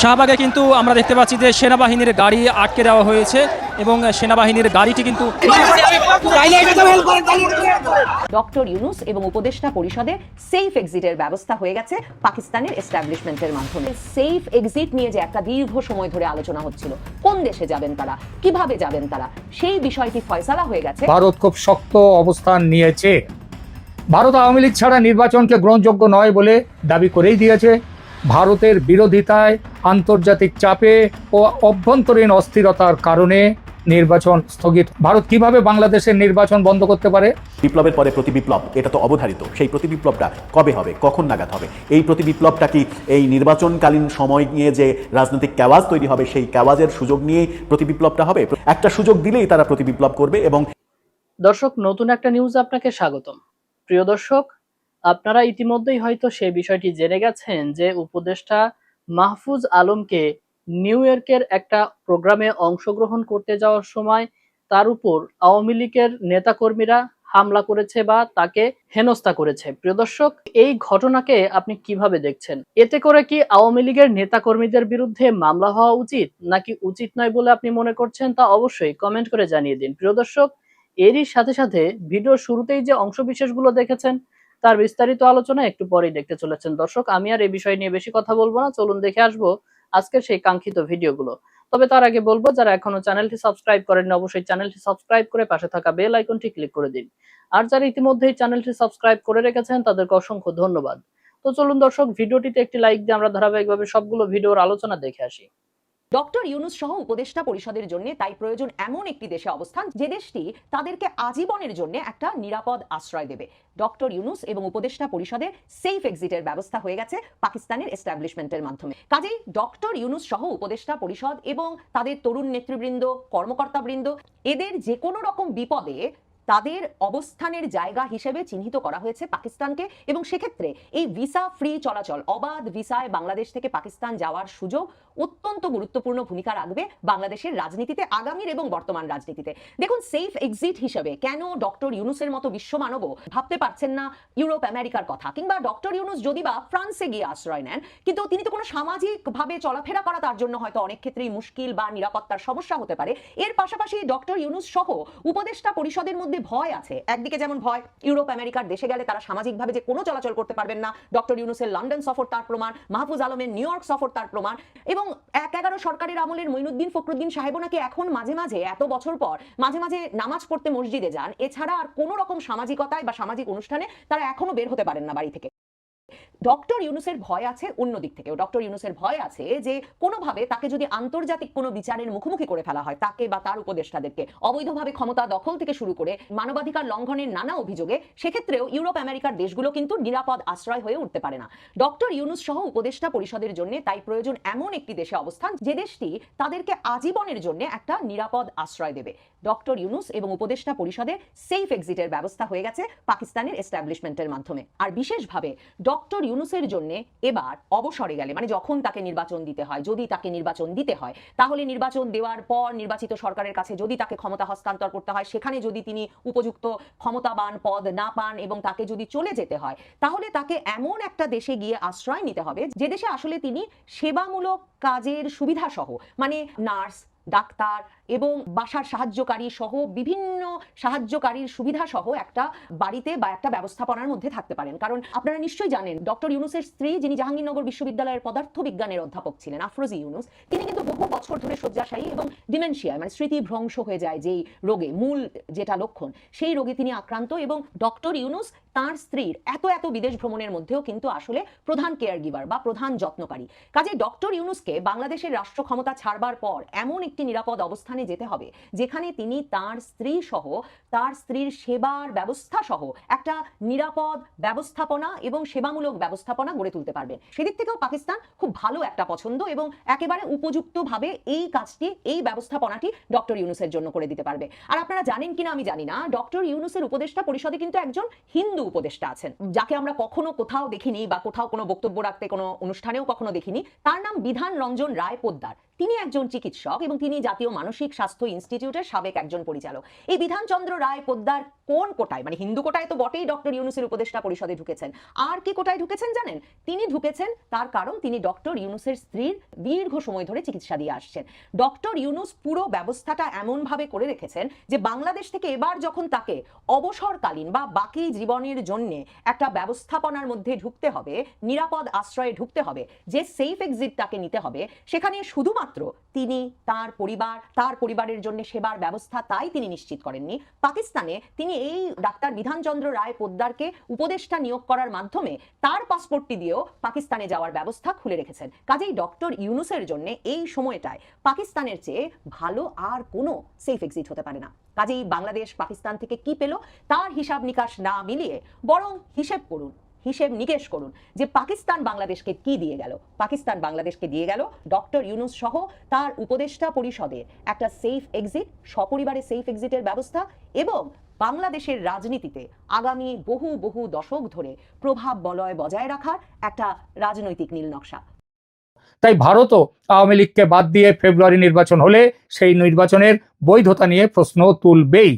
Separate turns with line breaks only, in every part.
শাহবাগে কিন্তু আমরা দেখতে পাচ্ছি যে সেনাবাহিনীর গাড়ি আটকে দেওয়া হয়েছে এবং সেনাবাহিনীর গাড়িটি কিন্তু
ডক্টর ইউনুস এবং উপদেষ্টা পরিষদে সেফ এক্সিটের ব্যবস্থা হয়ে গেছে পাকিস্তানের এস্টাবলিশমেন্টের মাধ্যমে। সেফ এক্সিট নিয়ে যে একটা দীর্ঘ সময় ধরে আলোচনা হচ্ছিল কোন দেশে যাবেন তারা কীভাবে যাবেন তারা সেই বিষয়টি ফয়সালা হয়ে গেছে।
ভারত খুব শক্ত অবস্থান নিয়েছে। ভারত আওয়ামী লীগ ছাড়া নির্বাচনকে গ্রহণযোগ্য নয় বলে দাবি করেই দিয়েছে। ভারতের বিরোধিতায় আন্তর্জাতিক চাপে ও অভ্যন্তরীণ অস্থিরতার কারণে নির্বাচন স্থগিত। ভারত কীভাবে বাংলাদেশের নির্বাচন বন্ধ করতে পারে?
বিপ্লবের পরে প্রতি বিপ্লব এটা তো অবধারিত। সেই প্রতি বিপ্লবটা কবে হবে? কখন নাগাদ হবে? এই প্রতি বিপ্লবটা কি এই নির্বাচনকালীন সময় নিয়ে যে রাজনৈতিক ক্যাওয়াজ তৈরি হবে সেই ক্যাওয়াজের সুযোগ নিয়েই প্রতি বিপ্লবটা হবে? একটা সুযোগ দিলেই তারা প্রতি বিপ্লব করবে এবং
দর্শক নতুন একটা নিউজ আপনাকে স্বাগতম। প্রিয় দর্শক আপনারা ইতিমধ্যেই হয়তো সে বিষয়টি জেনে গেছেন যে উপদেষ্টা মাহফুজ আলমকে নিউ ইয়র্কের একটা প্রোগ্রামে অংশগ্রহণ করতে যাওয়ার সময় তার উপর আওয়ামী লীগের নেতাকর্মীরা হামলা করেছে বা তাকে হেনস্থা করেছে। প্রিয় দর্শক, এই ঘটনাকে আপনি কীভাবে দেখছেন? এতে করে কি আওয়ামী লীগের নেতাকর্মীদের বিরুদ্ধে মামলা হওয়া উচিত নাকি উচিত নয় বলে আপনি মনে করছেন তা অবশ্যই কমেন্ট করে জানিয়ে দিন। প্রিয় দর্শক, এরই সাথে সাথে ভিডিও শুরুতেই যে অংশবিশেষগুলো দেখেছেন তার বিস্তারিত আলোচনা একটু পরেই দেখতে চলেছেন দর্শক। আমি আর এই বিষয় নিয়ে বেশি কথা বলব না। চলুন দেখে আসব আজকের সেই কাঙ্ক্ষিত ভিডিওগুলো। তবে তার আগে বলব, যারা এখনও চ্যানেলটি সাবস্ক্রাইব করেননি, অবশ্যই চ্যানেলটি সাবস্ক্রাইব করে পাশে থাকা বেল আইকনটি ক্লিক করে দিন। আর যারা ইতিমধ্যেই চ্যানেলটি সাবস্ক্রাইব করে রেখেছেন, তাদেরকে অসংখ্য ধন্যবাদ। তো চলুন দর্শক, ভিডিওটিতে একটি লাইক দিয়ে আমরা ধারাবাহিকভাবে সবগুলো ভিডিওর আলোচনা দেখে আসি।
ডক্টর ইউনুস সহ উপদেষ্টা পরিষদের জন্য তাই প্রয়োজন এমন একটি দেশে অবস্থান, যে দেশটি তাদেরকে আজীবনের জন্য একটা নিরাপদ আশ্রয় দেবে। ডক্টর ইউনুস এবং উপদেষ্টা পরিষদে সেফ এক্সিটের ব্যবস্থা হয়ে গেছে পাকিস্তানের এস্টাবলিশমেন্টের মাধ্যমে। কাজেই ডক্টর ইউনুস সহ উপদেষ্টা পরিষদ এবং তাদের তরুণ নেতৃবৃন্দ, কর্মকর্তাবৃন্দ, এদের যে কোনো রকম বিপদে তাদের অবস্থানের জায়গা হিসেবে চিহ্নিত করা হয়েছে পাকিস্তানকে এবং সেক্ষেত্রে এই ভিসা ফ্রি চলাচল, অবাধ ভিসায় বাংলাদেশ থেকে পাকিস্তান যাওয়ার সুযোগ অত্যন্ত গুরুত্বপূর্ণ ভূমিকা রাখবে বাংলাদেশের রাজনীতিতে, আগামীর এবং বর্তমান রাজনীতিতে। দেখুন সেফ এক্সিট হিসেবে কেন ডক্টর ইউনুসের মতো বিশ্বমানবও ভাবতে পারছেন না ইউরোপ, আমেরিকার কথা? কিংবা ডক্টর ইউনুস যদি বা ফ্রান্সে গিয়ে আশ্রয় নেন, কিন্তু তিনি তো কোনো সামাজিকভাবে চলাফেরা করা তার জন্য হয়তো অনেক ক্ষেত্রেই মুশকিল বা নিরাপত্তার সমস্যা হতে পারে। এর পাশাপাশি ডক্টর ইউনুস সহ উপদেষ্টা পরিষদের মধ্যে ভয় আছে। একদিকে যেমন ভয়, ইউরোপ, আমেরিকার দেশে গেলে তারা সামাজিকভাবে যে কোনো চলাচল করতে পারবেন না। ডক্টর ইউনুসের লন্ডন সফর তার প্রমাণ, মাহফুজ আলমের নিউ ইয়র্ক সফর তার প্রমাণ এবং এক এগারো সরকারের আমলের মইনুদ্দিন ফখরুদ্দিন সাহেবও নাকি এখন মাঝে মাঝে, এত বছর পর, মাঝে মাঝে নামাজ পড়তে মসজিদে যান। এছাড়া আর কোনো রকম সামাজিকতায় বা সামাজিক অনুষ্ঠানে তারা এখনও বের হতে পারেন না বাড়ি থেকে। ডক্টর ইউনুসের ভয় আছে অন্য দিক থেকেও। ডক্টর ইউনুসের ভয় আছে যে কোনোভাবে তাকে যদি আন্তর্জাতিক কোনো বিচারের মুখোমুখি করে ফেলা হয়, তাকে বা তার উপদেষ্টাদেরকে অবৈধভাবে ক্ষমতা দখল থেকে শুরু করে মানবাধিকার লঙ্ঘনের নানা অভিযোগে, সেক্ষেত্রেও ইউরোপ, আমেরিকার দেশগুলো কিন্তু নিরাপদ আশ্রয় হয়ে উঠতে পারে না। ডক্টর ইউনুস সহ উপদেষ্টা পরিষদের জন্য তাই প্রয়োজন এমন একটি দেশে অবস্থান, যে দেশটি তাদেরকে আজীবনের জন্য একটা নিরাপদ আশ্রয় দেবে। ডক্টর ইউনুস এবং উপদেষ্টা পরিষদে সেফ এক্সিটের ব্যবস্থা হয়ে গেছে পাকিস্তানের এস্টাবলিশমেন্টের মাধ্যমে। আর বিশেষভাবে ডক্টর ইউনুসের জন্য এবার অবসরে গেলে মানে যখন তাকে নির্বাচন দিতে হয়, যদি তাকে নির্বাচন দিতে হয়, তাহলে নির্বাচন দেওয়ার পর নির্বাচিত সরকারের কাছে যদি তাকে ক্ষমতা হস্তান্তর করতে হয়, সেখানে যদি তিনি উপযুক্ত ক্ষমতাবান পদ না পান এবং তাকে যদি চলে যেতে হয়, তাহলে তাকে এমন একটা দেশে গিয়ে আশ্রয় নিতে হবে, যে দেশে আসলে তিনি সেবামূলক কাজের সুবিধা সহ মানে নার্স, ডাক্তার এবং বাসার সাহায্যকারী সহ বিভিন্ন সাহায্যকারীর সুবিধা সহ একটা বাড়িতে বা একটা ব্যবস্থাপনার মধ্যে থাকতে পারেন। কারণ আপনারা নিশ্চয়ই জানেন, ডক্টর ইউনুসের স্ত্রী, যিনি জাহাঙ্গীরনগর বিশ্ববিদ্যালয়ের পদার্থ বিজ্ঞানের অধ্যাপক ছিলেন, আফরোজি ইউনুস, তিনি কিন্তু বহু বছর ধরে শয্যাশায়ী এবং ডিমেনশিয়া মানে স্মৃতি ভ্রংশ হয়ে যায় যেই রোগে, মূল যেটা লক্ষণ, সেই রোগে তিনি আক্রান্ত এবং ডক্টর ইউনুস তার স্ত্রীর এত এত বিদেশ ভ্রমণের মধ্যেও কিন্তু আসলে প্রধান কেয়ার গিভার বা প্রধান যত্নকারী। কাজে ডক্টর ইউনুসকে বাংলাদেশের রাষ্ট্র ক্ষমতা ছাড়বার পর এমন একটি নিরাপদ অবস্থানে যেতে হবে। যেখানে তিনি তার স্ত্রী সহ, তার স্ত্রীর সেবার ব্যবস্থা সহ একটা নিরাপদ ব্যবস্থাপনা এবং সেবামূলক ব্যবস্থাপনা গড়ে তুলতে পারবেন। সেদিক থেকেও পাকিস্তান খুব ভালো একটা পছন্দ এবং একেবারে উপযুক্তভাবে এই কাজটি, এই ব্যবস্থাপনাটি ডক্টর ইউনুসের জন্য করে দিতে পারবে। আর আপনারা জানেন কিনা আমি জানি না, ডক্টর ইউনুসের উপদেষ্টা পরিষদে কিন্তু একজন হিন্দু উপদেষ্টা আছেন, যাকে আমরা কখনো কোথাও দেখিনি বা কোথাও কোনো বক্তব্য রাখতে, কোনো অনুষ্ঠানেও কখনো দেখিনি। তার নাম বিধান রঞ্জন রায় পোদ্দার। তিনি একজন চিকিৎসক এবং তিনি জাতীয় মানসিক স্বাস্থ্য ইনস্টিটিউটের সাবেক একজন পরিচালক। এই বিধানচন্দ্র রায় পোদ্দার কোন কোটায়? মানে হিন্দু কোটায় তো বটেই ডক্টর ইউনুসের উপদেষ্টা পরিষদে ঢুকেছেন। আর কি কোটায় ঢুকেছেন জানেন? তিনি ঢুকেছেন তার কারণ তিনি ডক্টর ইউনুসের স্ত্রীর দীর্ঘ সময় ধরে চিকিৎসা দিয়ে আসছেন। ডক্টর ইউনুস পুরো ব্যবস্থাটা এমনভাবে করে রেখেছেন যে বাংলাদেশ থেকে এবার যখন তাকে অবসরকালীন বা বাকি জীবনের জন্য একটা ব্যবস্থাপনার মধ্যে ঢুকতে হবে, নিরাপদ আশ্রয়ে ঢুকতে হবে, যে সেফ এক্সিট তাকে নিতে হবে, সেখানে শুধুমাত্র তিনি, তার পরিবার, তার পরিবারের জন্য সেবার ব্যবস্থা তাই তিনি নিশ্চিত করেননি। পাকিস্তানে তিনি এই ডাক্তার বিধানচন্দ্র রায় পোদ্দারকে উপদেষ্টা নিয়োগ করার মাধ্যমে তার পাসপোর্টটি দিয়েও পাকিস্তানে যাওয়ার ব্যবস্থা খুলে রেখেছেন। কাজেই ডক্টর ইউনুসের জন্য এই সময়টায় পাকিস্তানের চেয়ে ভালো আর কোনো সেফ এক্সিট হতে পারে না। কাজেই বাংলাদেশ পাকিস্তান থেকে কি পেল? তার হিসাব নিকাশ না মিলিয়ে বরং হিসেব করুন। হিসেব নিকেশ করুন যে পাকিস্তান বাংলাদেশকে কি দিয়ে গেল? পাকিস্তান বাংলাদেশকে দিয়ে গেল ডক্টর ইউনুস সহ তার উপদেষ্টা পরিষদের একটা সেফ এক্সিট সপরিবারে সেফ এক্সিটের ব্যবস্থা এবং বাংলাদেশের রাজনীতিতে আগামী বহু বহু দশক ধরে প্রভাব বলয় বজায় রাখার একটা রাজনৈতিক নীল নকশা।
তাই ভারতও আওয়ামী লীগকে বাদ দিয়ে ফেব্রুয়ারি নির্বাচন হলে সেই নির্বাচনের বৈধতা নিয়ে প্রশ্ন তুলবেই।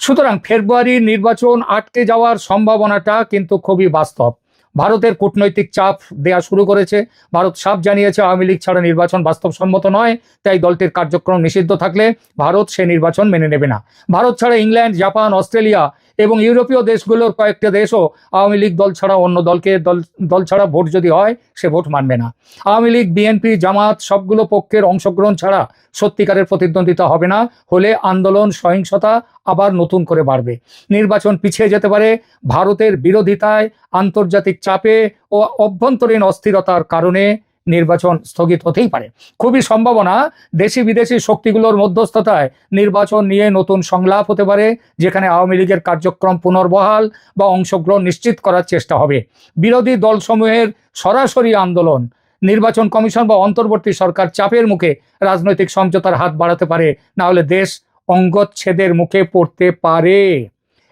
সুতরাং ফেব্রুয়ারি নির্বাচন আটকে যাওয়ার সম্ভাবনাটা কিন্তু খুবই বাস্তব। ভারতের কূটনৈতিক চাপ দেয়া শুরু করেছে। ভারত সাপ জানিয়েছে, আওয়ামী লীগ ছাড়া নির্বাচন বাস্তবসম্মত নয়, তাই দলটির কার্যক্রম নিষিদ্ধ থাকলে ভারত সে নির্বাচন মেনে নেবে না। ভারত ছাড়া ইংল্যান্ড, জাপান, অস্ট্রেলিয়া এবং ইউরোপীয় দেশগুলোর কয়েকটা দেশও আওয়ামী লীগ দল ছাড়া অন্য দলকে দল দল ছাড়া ভোট যদি হয়, সে ভোট মানবে না। আওয়ামী লীগ, বিএনপি, জামাত সবগুলো পক্ষের অংশগ্রহণ ছাড়া সত্যিকারের প্রতিদ্বন্দ্বিতা হবে না, হলে আন্দোলন, সহিংসতা আবার নতুন করে বাড়বে। নির্বাচন পিছিয়ে যেতে পারে, ভারতের বিরোধিতায়, আন্তর্জাতিক চাপে ও অভ্যন্তরীণ অস্থিরতার কারণে নির্বাচন স্থগিত হতেই পারে। খুবই সম্ভাবনা, দেশি বিদেশি শক্তিগুলোর মধ্যস্থতায় নির্বাচন নিয়ে নতুন সংলাপ হতে পারে, যেখানে আওয়ামী লীগের কার্যক্রম পুনর্বহাল বা অংশগ্রহণ নিশ্চিত করার চেষ্টা হবে। বিরোধী দলসমূহের সরাসরি আন্দোলন, নির্বাচন কমিশন বা অন্তর্বর্তী সরকার চাপের মুখে রাজনৈতিক সমঝোতার হাত বাড়াতে পারে না হলে দেশ অঙ্গচ্ছেদের মুখে পড়তে পারে।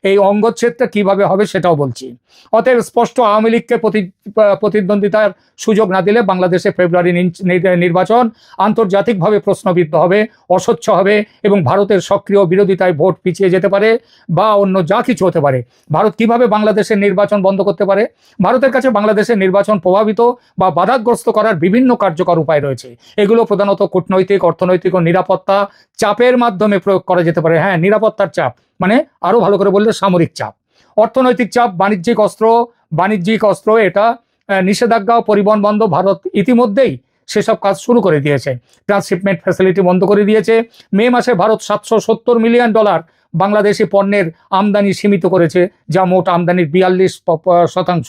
এই অঙ্গচ্ছেদটা কীভাবে হবে সেটাও বলছি। অতএব স্পষ্ট আওয়ামী লীগকে প্রতি- প্রতিদ্বন্দ্বিতার সুযোগ না দিলে বাংলাদেশে ফেব্রুয়ারি নির্বাচন আন্তর্জাতিকভাবে প্রশ্নবিদ্ধ হবে, অস্বচ্ছ হবে এবং ভারতের সক্রিয় বিরোধিতায় ভোট পিছিয়ে যেতে পারে বা অন্য যা কিছু হতে পারে। ভারত কীভাবে বাংলাদেশের নির্বাচন বন্ধ করতে পারে? ভারতের কাছে বাংলাদেশের নির্বাচন প্রভাবিত বা বাধাগ্রস্ত করার বিভিন্ন কার্যকর উপায় রয়েছে। এগুলো প্রধানত কূটনৈতিক, অর্থনৈতিক ও নিরাপত্তা চাপের মাধ্যমে প্রয়োগ করা যেতে পারে। হ্যাঁ নিরাপত্তার চাপ। মানে আরও ভালো করে বললে সামরিক চাপ। অর্থনৈতিক চাপ, বাণিজ্যিক অস্ত্র বাণিজ্যিক অস্ত্র, এটা নিষেধাজ্ঞা পরিবহন বন্ধ ভারত ইতিমধ্যেই সেসব কাজ শুরু করে দিয়েছে। ট্রান্সশিপমেন্ট ফ্যাসিলিটি বন্ধ করে দিয়েছে। মে মাসে ভারত সাতশো সত্তর মিলিয়ন ডলার বাংলাদেশি পণ্যের আমদানি সীমিত করেছে, যা মোট আমদানির বিয়াল্লিশ শতাংশ।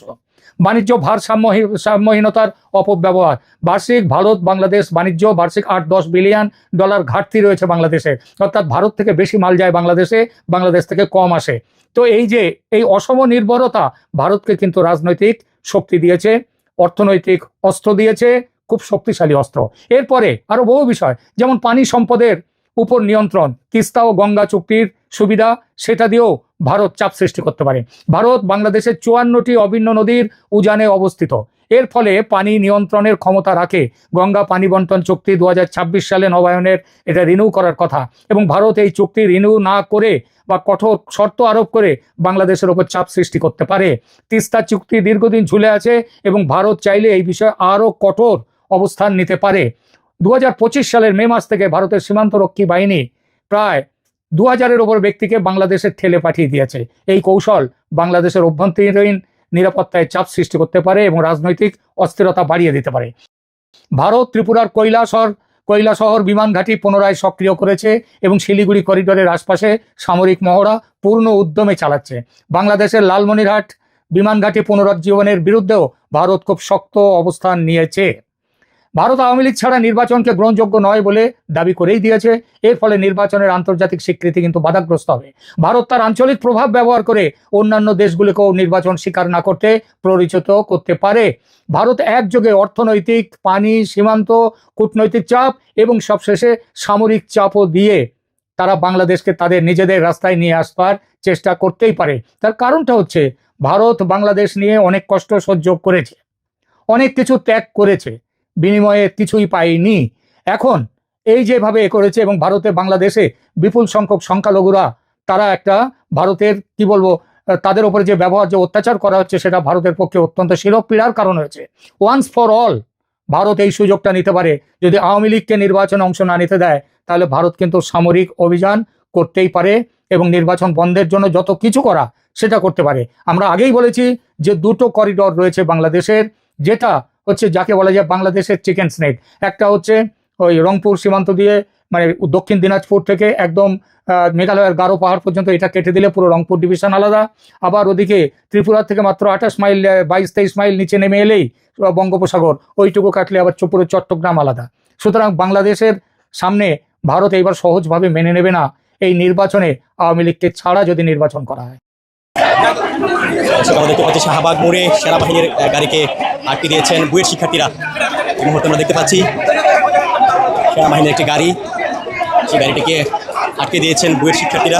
বাণিজ্য ভারসাম্যহীন সাম্যহীনতার অপব্যবহার। বার্ষিক ভারত বাংলাদেশ বাণিজ্য বার্ষিক আট দশ বিলিয়ন ডলার ঘাটতি রয়েছে বাংলাদেশে। অর্থাৎ ভারত থেকে বেশি মাল যায় বাংলাদেশে, বাংলাদেশ থেকে কম আসে। তো এই যে, এই অসম নির্ভরতা ভারতকে কিন্তু রাজনৈতিক শক্তি দিয়েছে, অর্থনৈতিক অস্ত্র দিয়েছে, খুব শক্তিশালী অস্ত্র। এরপরে আরও বহু বিষয়, যেমন পানি সম্পদের উপর নিয়ন্ত্রণ, তিস্তা ও গঙ্গা চুক্তির সুবিধা সেটা দিয়েও ভারত চাপ সৃষ্টি করতে পারে। ভারত বাংলাদেশের চুয়ান্নটি অভিন্ন নদীর উজানে অবস্থিত। এর ফলে পানি নিয়ন্ত্রণের ক্ষমতা রাখে গঙ্গা পানি বন্টন চুক্তি দু হাজার ছাব্বিশ সালে নবায়নের এটা রিনিউ করার কথা এবং ভারত এই চুক্তি রিনিউ না করে বা কঠোর শর্ত আরোপ করে বাংলাদেশের ওপর চাপ সৃষ্টি করতে পারে। তিস্তা চুক্তি দীর্ঘদিন ঝুলে আছে এবং ভারত চাইলে এই বিষয়ে আরও কঠোর অবস্থান নিতে পারে। দু হাজার পঁচিশ সালের মে মাস থেকে ভারতের সীমান্তরক্ষী বাহিনী প্রায় দু হাজারের ওপর ব্যক্তিকে বাংলাদেশে ঠেলে পাঠিয়ে দিয়েছে। এই কৌশল বাংলাদেশের অভ্যন্তরীণ নিরাপত্তায় চাপ সৃষ্টি করতে পারে এবং রাজনৈতিক অস্থিরতা বাড়িয়ে দিতে পারে। ভারত ত্রিপুরার কৈলাসহর কৈলাসহর বিমান ঘাঁটি পুনরায় সক্রিয় করেছে এবং শিলিগুড়ি করিডোরের আশপাশে সামরিক মহড়া পূর্ণ উদ্যমে চালাচ্ছে। বাংলাদেশের লালমনিরহাট বিমান ঘাঁটি পুনরুজ্জীবনের বিরুদ্ধেও ভারত খুব শক্ত অবস্থান নিয়েছে। ভারত আওয়ামী লীগ ছাড়া নির্বাচনকে গ্রহণযোগ্য নয় বলে দাবি করেই দিয়েছে। এর ফলে নির্বাচনের আন্তর্জাতিক স্বীকৃতি কিন্তু বাধাগ্রস্ত হবে। ভারত তার আঞ্চলিক প্রভাব ব্যবহার করে অন্যান্য দেশগুলিকেও নির্বাচন স্বীকার না করতে প্ররোচিত করতে পারে। ভারত একযোগে অর্থনৈতিক, পানি, সীমান্ত, কূটনৈতিক চাপ এবং সবশেষে সামরিক চাপও দিয়ে তারা বাংলাদেশকে তাদের নিজেদের রাস্তায় নিয়ে আসবার চেষ্টা করতেই পারে। তার কারণটা হচ্ছে, ভারত বাংলাদেশ নিয়ে অনেক কষ্ট সহ্য করেছে। অনেক কিছু ত্যাগ করেছে। বিনিময়ে কিছুই পায়নি এখন এই যেভাবে করেছে এবং ভারতে বাংলাদেশে বিপুল সংখ্যক সংখ্যালঘুরা, তারা একটা ভারতের, কি বলব তাদের উপরে যে ব্যবহার, যে অত্যাচার করা হচ্ছে, সেটা ভারতের পক্ষে অত্যন্ত শিরক পীড়ার কারণ হয়েছে। ওয়ান্স ফর অল ভারত এই সুযোগটা নিতে পারে। যদি আওয়ামী লীগকে নির্বাচনে অংশ না নিতে দেয়, তাহলে ভারত কিন্তু সামরিক অভিযান করতেই পারে এবং নির্বাচন বন্ধের জন্য যত কিছু করা, সেটা করতে পারে। আমরা আগেই বলেছি যে দুটো করিডর রয়েছে বাংলাদেশের, যেটা হচ্ছে যাকে বলা যায় বাংলাদেশের চিকেন স্নেক একটা হচ্ছে ওই রংপুর সীমান্ত দিয়ে মানে দক্ষিণ দিনাজপুর থেকে একদম মেঘালয়ের গারো পাহাড় পর্যন্ত এটা কেটে দিলে পুরো রংপুর ডিভিশন আলাদা। আবার ওদিকে ত্রিপুরা থেকে মাত্র আঠাশ মাইল বাইশ তেইশ মাইল নিচে নেমে এলেই বঙ্গোপসাগর, ওইটুকু কাটলে আবার পুরো চট্টগ্রাম আলাদা। সুতরাং বাংলাদেশের সামনে ভারত এইবার সহজভাবে মেনে নেবে না। এই নির্বাচনে আওয়ামী লীগকে ছাড়া যদি নির্বাচন করা হয়।
দর্শক আমরা দেখতে পাচ্ছি শাহবাগ মোড়ে সেনাবাহিনীর গাড়িকে আটকে দিয়েছেন বুয়েট শিক্ষার্থীরা। এই মুহূর্তে আমরা দেখতে পাচ্ছি সেনাবাহিনীর একটি গাড়ি, সেই গাড়িটিকে আটকে দিয়েছেন বুয়েট শিক্ষার্থীরা।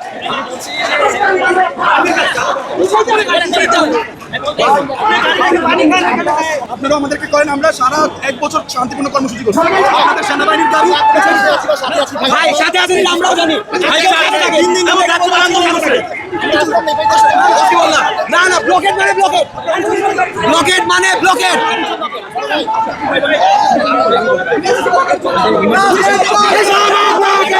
আপনারা আমাদেরকে করেন আমরা সারা এক বছর শান্তিপূর্ণ কর্মসূচি করছি আমাদের সেনাবাহিনীর সাথে আছেন আমরাও জানি তিন দিন ধরে? না না ব্লকেট মানে ব্লকেট ব্লকেট মানে ব্লকেট